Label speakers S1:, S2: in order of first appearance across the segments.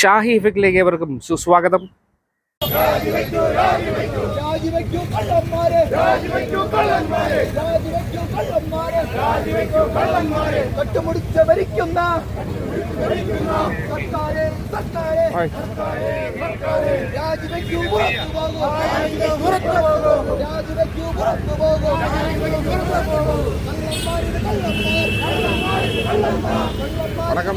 S1: ഷാഹി ഇഫക്റ്റിലേക്ക് ഏവർക്കും സുസ്വാഗതം
S2: കട്ടുമുടിച്ച് ഭരിക്കുന്ന. രാജിവെക്കൂ പുറത്തു പോകും രാജിവെക്കൂ പുറത്തു പോകും
S1: വണക്കം.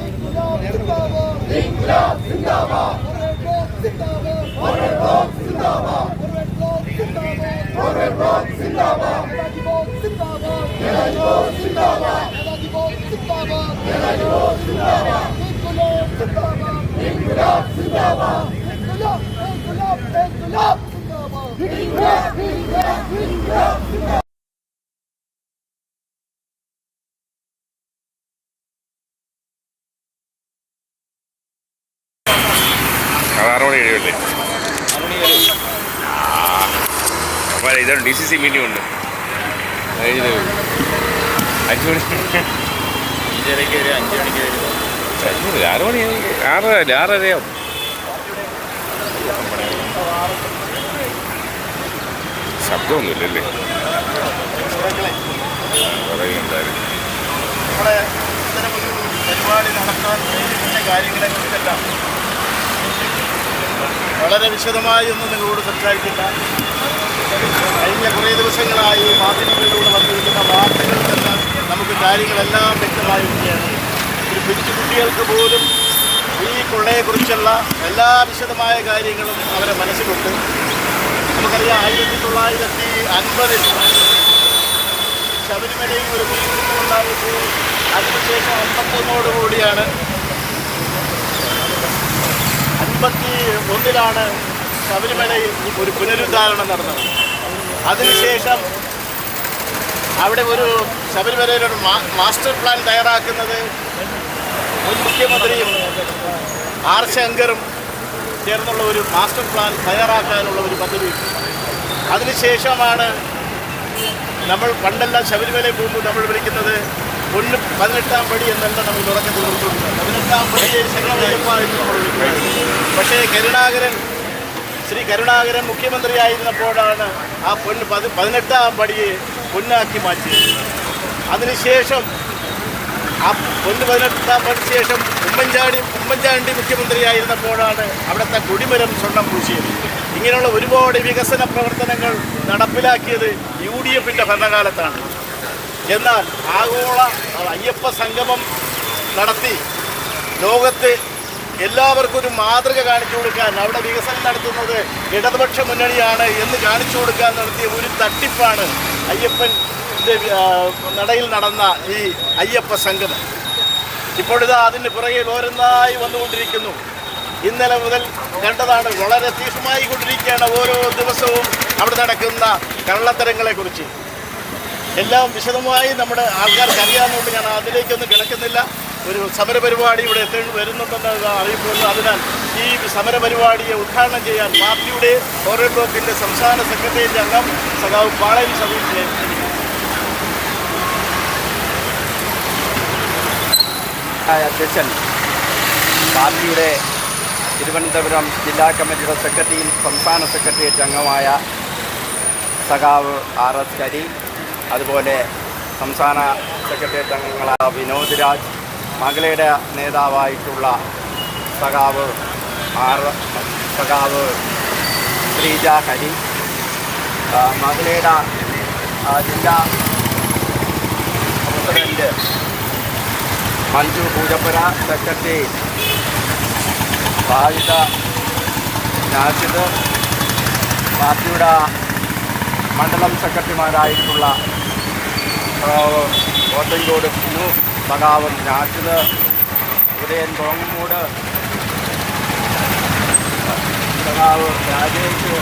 S2: Zindabad! Forward block Zindabad! Forward block Zindabad! Yelajibok Zindabad! Yelajibok Zindabad! Yelajibok Zindabad! Yelajibok Zindabad! İnkılap Zindabad! İnkılap Zindabad! İnkılap, İnkılap, İnkılap Zindabad! İnkılap, İnkılap, İnkılap Zindabad!
S1: അത് ആറ് മണി കഴിയല്ലേ അപ്പോൾ ഇതാണ് ഡി സി സി മീറ്റിംഗ് ഉണ്ട്. അഞ്ച് മണി
S3: അഞ്ചരയ്ക്ക് വരും അഞ്ച് മണിക്ക് വരും
S1: ആറ് മണി ആറ് ആറരയാവും ശബ്ദമൊന്നുമില്ലല്ലേ? പറയുന്നുണ്ടായിരുന്നു.
S3: പരിപാടി നടക്കാൻ കാര്യങ്ങളെക്കുറിച്ചെല്ലാം വളരെ വിശദമായി ഒന്നും നിങ്ങളോട് സംസാരിക്കില്ല. കഴിഞ്ഞ കുറേ ദിവസങ്ങളായി മാധ്യമങ്ങളിലൂടെ വന്നിരിക്കുന്ന വാർത്തകളിൽ നിന്ന് നമുക്ക് കാര്യങ്ങളെല്ലാം വ്യക്തമായിരിക്കുകയാണ് ഒരു പിടിച്ചു കുട്ടികൾക്ക് പോലും ഈ കൊള്ളയെക്കുറിച്ചുള്ള എല്ലാ വിശദമായ കാര്യങ്ങളും അവരെ മനസ്സിലുണ്ട്. നമുക്കറിയാം ആയിരത്തി തൊള്ളായിരത്തി അൻപതിൽ ശബരിമലയിൽ ഒരു ഉണ്ടായിട്ട് അതിനുശേഷം അമ്പത്തൊന്നോട് അൻപത്തി ഒന്നിലാണ് ശബരിമലയിൽ ഒരു പുനരുദ്ധാരണം നടന്നത്. അതിനുശേഷം അവിടെ ഒരു ശബരിമലയിൽ ഒരു മാസ്റ്റർ പ്ലാൻ തയ്യാറാക്കുന്നത് മുൻ മുഖ്യമന്ത്രിയും ആർ ശങ്കറും ചേർന്നുള്ള ഒരു മാസ്റ്റർ പ്ലാൻ തയ്യാറാക്കാനുള്ള ഒരു പദ്ധതി. അതിനുശേഷമാണ് നമ്മൾ പണ്ടെല്ലാം ശബരിമലയിൽ പോകുമ്പോൾ നമ്മൾ വിളിക്കുന്നത് പൊന്ന് പതിനെട്ടാം പടി എന്നല്ല നമ്മൾ തുടക്കത്തിൽ വിളിച്ചുകൊണ്ടിരുന്നത് പതിനെട്ടാം പടിയെ ശരണമയ്യപ്പ എന്ന് പക്ഷേ കരുണാകരൻ ശ്രീ കരുണാകരൻ മുഖ്യമന്ത്രിയായിരുന്നപ്പോഴാണ് ആ പൊന്ന് പതി പതിനെട്ടാം പടിയെ പൊന്നാക്കി മാറ്റിയത്. അതിനുശേഷം ആ പൊന്ന് പതിനെട്ടാം പടിക്ക് ശേഷം ഉമ്മൻചാണ്ടി ഉമ്മൻചാണ്ടി മുഖ്യമന്ത്രിയായിരുന്നപ്പോഴാണ് അവിടുത്തെ കൊടിമരം സ്വർണം പൂശിയത്. ഇങ്ങനെയുള്ള ഒരുപാട് വികസന പ്രവർത്തനങ്ങൾ നടപ്പിലാക്കിയത് യു ഡി എഫിന്റെ ഭരണകാലത്താണ്. എന്നാൽ ആഗോള അയ്യപ്പ സംഗമം നടത്തി. ലോകത്ത് എല്ലാവർക്കും ഒരു മാതൃക കാണിച്ചു കൊടുക്കാൻ അവിടെ വികസനം നടത്തുന്നത് ഇടതുപക്ഷ മുന്നണിയാണ് എന്ന് കാണിച്ചു കൊടുക്കാൻ നടത്തിയ ഒരു തട്ടിപ്പാണ് അയ്യപ്പൻ നടയിൽ നടന്ന ഈ അയ്യപ്പ സംഗമം. ഇപ്പോഴിതാ അതിന് പുറകിൽ ഓരോന്നായി വന്നുകൊണ്ടിരിക്കുന്നു. ഇന്നലെ മുതൽ കണ്ടതാണ് വളരെ തീക്ഷമായി കൊണ്ടിരിക്കുകയാണ് ഓരോ ദിവസവും അവിടെ നടക്കുന്ന കള്ളത്തരങ്ങളെക്കുറിച്ച്. എല്ലാം വിശദമായി നമ്മുടെ ആൾക്കാർക്ക് അറിയാവുന്നതുകൊണ്ട് ഞാൻ അതിലേക്കൊന്നും കിടക്കുന്നില്ല. ഒരു സമരപരിപാടി ഇവിടെ എത്തി വരുന്നുണ്ടെന്ന് അറിയപ്പെടുന്നു അതിനാൽ ഈ സമരപരിപാടിയെ ഉദ്ഘാടനം ചെയ്യാൻ പാർട്ടിയുടെ ഓരോ ബ്ലോക്കിന്റെ സംസ്ഥാന സെക്രട്ടേറിയറ്റ് അംഗം സഖാവ് പാളയം സതീഷിനെ
S4: അധ്യക്ഷൻ. പാർട്ടിയുടെ തിരുവനന്തപുരം ജില്ലാ കമ്മിറ്റിയുടെ സെക്രട്ടറിയും സംസ്ഥാന സെക്രട്ടേറിയറ്റ് അംഗമായ സഖാവ് ആർ എസ് കരി. അതുപോലെ സംസ്ഥാന സെക്രട്ടേറിയറ്റ് അംഗങ്ങളായ വിനോദ് രാജ് മകളയുടെ നേതാവായിട്ടുള്ള സഖാവ് ആർ സഖാവ് ശ്രീജ ഹരി മകളിയുടെ ജില്ലാ പ്രസിഡന്റ് മഞ്ജു പൂജപ്പുര സെക്രട്ടറി ബാധിത നാസിദ് പാർട്ടിയുടെ മണ്ഡലം സെക്രട്ടറിമാരായിട്ടുള്ള കോട്ടങ്കോട് കുഞ്ഞു സഖാവ് രാജ്യത് ഉദയൻ കോങ്ങമൂട് സഖാവ് രാജേഷ്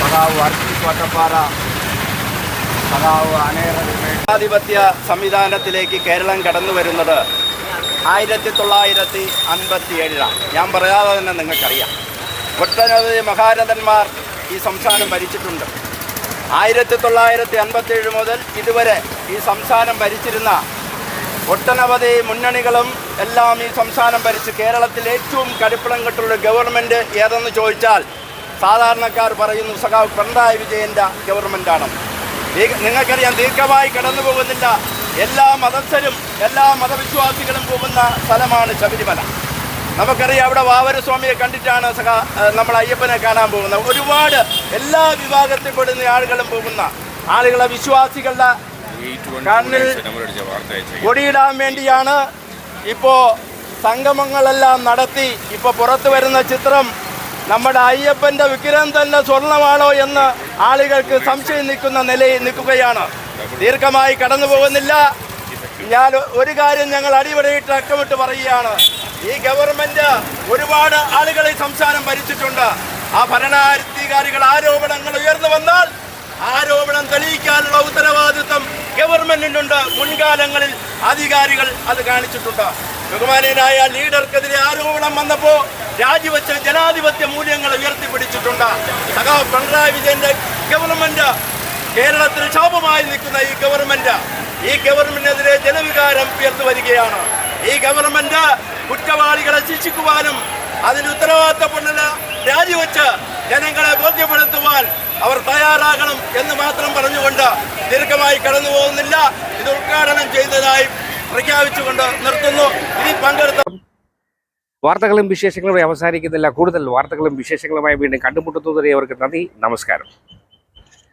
S4: സഖാവ് വർഗീസ് വട്ടപ്പാറ സഖാവ് അനേറ ജനാധിപത്യ സംവിധാനത്തിലേക്ക് കേരളം കടന്നു വരുന്നത് ആയിരത്തി തൊള്ളായിരത്തി അൻപത്തി ഏഴിലാണ് ഞാൻ പറയാതെ തന്നെ നിങ്ങൾക്കറിയാം. ഒട്ടനവധി മഹാരഥന്മാർ ഈ സംസ്ഥാനം ഭരിച്ചിട്ടുണ്ട്. ആയിരത്തി തൊള്ളായിരത്തി അൻപത്തേഴ് മുതൽ ഇതുവരെ ഈ സംസ്ഥാനം ഭരിച്ചിരുന്ന ഒട്ടനവധി മുന്നണികളും എല്ലാം ഈ സംസ്ഥാനം ഭരിച്ച് കേരളത്തിൽ ഏറ്റവും കടുപ്പിളം കെട്ടുള്ള ഗവൺമെന്റ് ഏതെന്ന് ചോദിച്ചാൽ സാധാരണക്കാർ പറയുന്നു സഖാവ് പിണറായി വിജയന്റെ ഗവൺമെന്റാണ് നിങ്ങൾക്കറിയാം ദീർഘമായി കടന്നു പോകുന്നില്ല. എല്ലാ മതസ്ഥരും എല്ലാ മതവിശ്വാസികളും പോകുന്ന സ്ഥലമാണ് ശബരിമല. നമുക്കറിയാം അവിടെ വാവരസ്വാമിയെ കണ്ടിട്ടാണ് സഹ നമ്മൾ അയ്യപ്പനെ കാണാൻ പോകുന്നത്. ഒരുപാട് എല്ലാ വിഭാഗത്തിൽപ്പെടുന്ന ആളുകളും പോകുന്ന ആളുകളെ വിശ്വാസികളുടെ കണ്ണിൽ കൊടിയിടാൻ വേണ്ടിയാണ് ഇപ്പോൾ സംഗമങ്ങളെല്ലാം നടത്തി ഇപ്പോൾ പുറത്തു വരുന്ന ചിത്രം നമ്മുടെ അയ്യപ്പന്റെ വിഗ്രഹം തന്നെ സ്വർണമാണോ എന്ന് ആളുകൾക്ക് സംശയം നിൽക്കുന്ന നിലയിൽ നിൽക്കുകയാണ്. ദീർഘമായി കടന്നു പോകുന്നില്ല ഞാൻ ഒരു കാര്യം ഞങ്ങൾ അടിപൊളിയിട്ട് അക്കമിട്ട് പറയുകയാണ്. ഈ ഗവൺമെന്റ് ഒരുപാട് ആളുകളെ സംസ്ഥാനം ഭരിച്ചിട്ടുണ്ട്. ആ ഭരണാധികാരികൾ ആരോപണങ്ങൾ ഉയർന്നു വന്നാൽ ആരോപണം തെളിയിക്കാനുള്ള ഉത്തരവാദിത്വം ഗവൺമെന്റിനുണ്ട്. മുൻകാലങ്ങളിൽ അധികാരികൾ അത് കാണിച്ചിട്ടുണ്ട്. ബഹുമാനീയനായ ലീഡർക്കെതിരെ ആരോപണം വന്നപ്പോൾ രാജിവെച്ച ജനാധിപത്യ മൂല്യങ്ങൾ ഉയർത്തിപ്പിടിച്ചിട്ടുണ്ട്. സഖാവ് പിണറായി വിജയന്റെ ഗവൺമെന്റ് കേരളത്തിൽ ക്ഷോഭമായി നിൽക്കുന്ന ഈ ഗവൺമെന്റ് ഈ ഗവൺമെന്റിനെതിരെ ജനവികാരം ഉയർന്നു വരികയാണ്. ഈ ഗവൺമെന്റ് കുറ്റവാളികളെ ശിക്ഷിക്കുവാനും അതിന് ഉത്തരവാദിത്തപ്പെടുന്ന രാജിവെച്ച് ജനങ്ങളെ ബോധ്യപ്പെടുത്തുവാൻ അവർ തയ്യാറാകണം എന്ന് മാത്രം പറഞ്ഞുകൊണ്ട് ദീർഘമായി കടന്നു പോകുന്നില്ല. ഇത് ഉദ്ഘാടനം ചെയ്തതായി പ്രഖ്യാപിച്ചുകൊണ്ട് നിർത്തുന്നു. ഇനി പങ്കെടുത്ത
S1: വാർത്തകളും വിശേഷങ്ങളും അവസാനിക്കുന്നില്ല. കൂടുതൽ വാർത്തകളും വിശേഷങ്ങളുമായി വീണ്ടും കണ്ടുമുട്ടുന്നതുവരെ അവർക്ക് നന്ദി നമസ്കാരം.